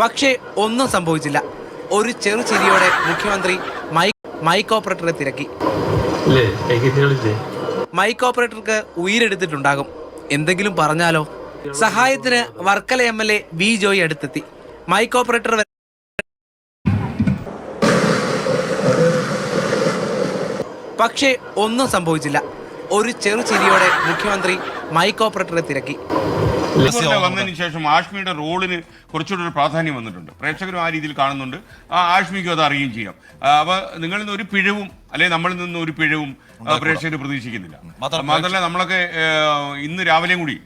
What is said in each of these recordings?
പക്ഷേ ഒന്നും സംഭവിച്ചില്ല. ഒരു ചെറു ചിരിയോടെ മുഖ്യമന്ത്രി മൈക്ക് മൈക്ക് ഓപ്പറേറ്ററെ തിരക്കി മൈക്ക് ഓപ്പറേറ്റർക്ക് ഉയരെടുത്തിട്ടുണ്ടാകും. എന്തെങ്കിലും പറഞ്ഞാലോ? സഹായത്തിന് Varkala M L A B Joy അടുത്തെത്തി. മൈക്ക് ഓപ്പറേറ്റർ പക്ഷേ ഒന്നും സംഭവിച്ചില്ല. ഒരു ചെറു ചിരിയോടെ മുഖ്യമന്ത്രി മൈക്ക് ഓപ്പറേറ്ററെ തിരക്കി. വന്നതിന് ശേഷം ആഷ്മിയുടെ റോളിന് കുറച്ചുകൂടി ഒരു പ്രാധാന്യം വന്നിട്ടുണ്ട്. പ്രേക്ഷകരും ആ രീതിയിൽ കാണുന്നുണ്ട്. ആ ആഷ്മിക്കും അത് അറിയുകയും ചെയ്യാം. അപ്പൊ നിങ്ങളിൽ നിന്ന് ഒരു പിഴവും അല്ലെങ്കിൽ നമ്മളിൽ നിന്ന് ഒരു പിഴവും പ്രേക്ഷകർ പ്രതീക്ഷിക്കുന്നില്ല. മാത്രമല്ല നമ്മളൊക്കെ ഇന്ന് രാവിലെയും കൂടി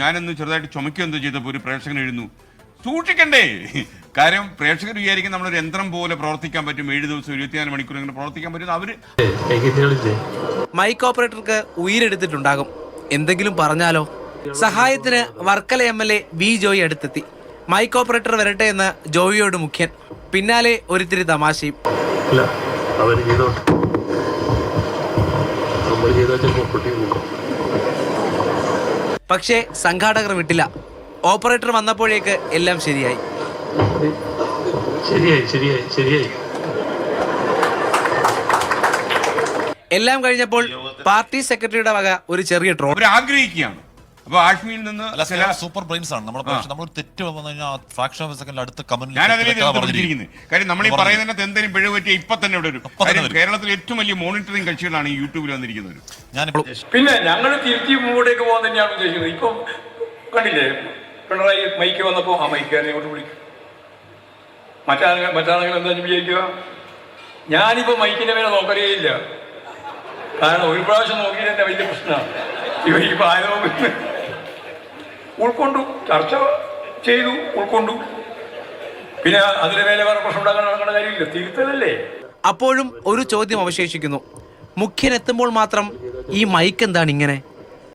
ഞാനൊന്ന് ചെറുതായിട്ട് ചുമക്കുകയോ എന്തോ ചെയ്തപ്പോൾ ഒരു പ്രേക്ഷകൻ എഴുന്നു സൂക്ഷിക്കണ്ടേ? കാര്യം പ്രേക്ഷകർ വിചാരിക്കും നമ്മളൊരു യന്ത്രം പോലെ പ്രവർത്തിക്കാൻ പറ്റും. ഏഴ് ദിവസം ഇരുപത്തിനാല് മണിക്കൂർ ഇങ്ങനെ പ്രവർത്തിക്കാൻ പറ്റും. അവർ മൈക്ക് ഓപ്പറേറ്റർക്ക് ഉയരെടുത്തിട്ടുണ്ടാകും. എന്തെങ്കിലും പറഞ്ഞാലോ? സഹായത്തിന് Varkala M L A V Joy അടുത്തെത്തി. മൈക്ക് ഓപ്പറേറ്റർ വരട്ടെ എന്ന് ജോയിയോട് മുഖ്യൻ. പിന്നാലെ ഒരിത്തിരി തമാശയും. പക്ഷേ സംഘാടകർ വിട്ടില്ല. ഓപ്പറേറ്റർ വന്നപ്പോഴേക്ക് എല്ലാം ശരിയായി. ശരിയായി ശരിയായി ശരിയായി. എല്ലാം കഴിഞ്ഞപ്പോൾ പാർട്ടി സെക്രട്ടറിയുടെ വക ഒരു ചെറിയ ട്രോൾ. ആഗ്രഹിക്കുകയാണ്. അപ്പൊ ആഷ്മിയിൽ നിന്ന് അല്ല ചില സൂപ്പർ ബ്രെയിൻസ് ആണ്. നമ്മൾ പക്ഷെ നമ്മൾ തെറ്റ് വന്നു കഴിഞ്ഞാൽ ഫ്രാക്ഷൻ ഓഫ് സെക്കൻഡ് അടുത്ത കമന്റ് ഞാൻ അതിലേക്ക് പറഞ്ഞിരിക്കുന്നത് കാര്യം നമ്മൾ ഈ പറയുന്നതിനകത്ത് എന്തെങ്കിലും പിഴവ് പറ്റിയ ഇപ്പൊ തന്നെ ഇവിടെ വരും. കേരളത്തിലെ ഏറ്റവും വലിയ മോണിറ്ററിംഗ് കക്ഷികളാണ് ഈ യൂട്യൂബിൽ വന്നിരിക്കുന്നത് ഞാൻ പിന്നെ ഞങ്ങൾ തിരിച്ച് മുമ്പോട്ടേക്ക് പോകാൻ തന്നെയാണ് ഉദ്ദേശിക്കുന്നത്. ഇപ്പൊ കണ്ടില്ലേ പിണറായി മൈക്ക് വന്നപ്പോ ആ മൈക്കാരെ ഇങ്ങോട്ട് വിളിക്കും മറ്റാളുകൾ മറ്റാണെങ്കിൽ എന്താ വിചാരിക്കുക? ഞാനിപ്പോ മൈക്കിന്റെ മേലെ നോക്കലേ ഇല്ല കാരണം ഒരു പ്രാവശ്യം നോക്കിയിട്ട് തന്നെ വലിയ പ്രശ്നമാണ്. ഇവ ഈ ആരോ ഉൾക്കൊണ്ടു ചർച്ച ചെയ്തു ഉൾക്കൊണ്ടു. പിന്നെ അതിന് മേലെ വേറെ പ്രശ്നം ഉണ്ടാക്കാൻ നടക്കേണ്ട കാര്യമില്ല. തിരുത്തലല്ലേ? അപ്പോഴും ഒരു ചോദ്യം അവശേഷിക്കുന്നു. മുഖ്യൻ എത്തുമ്പോൾ മാത്രം ഈ മൈക്ക് എന്താണ് ഇങ്ങനെ?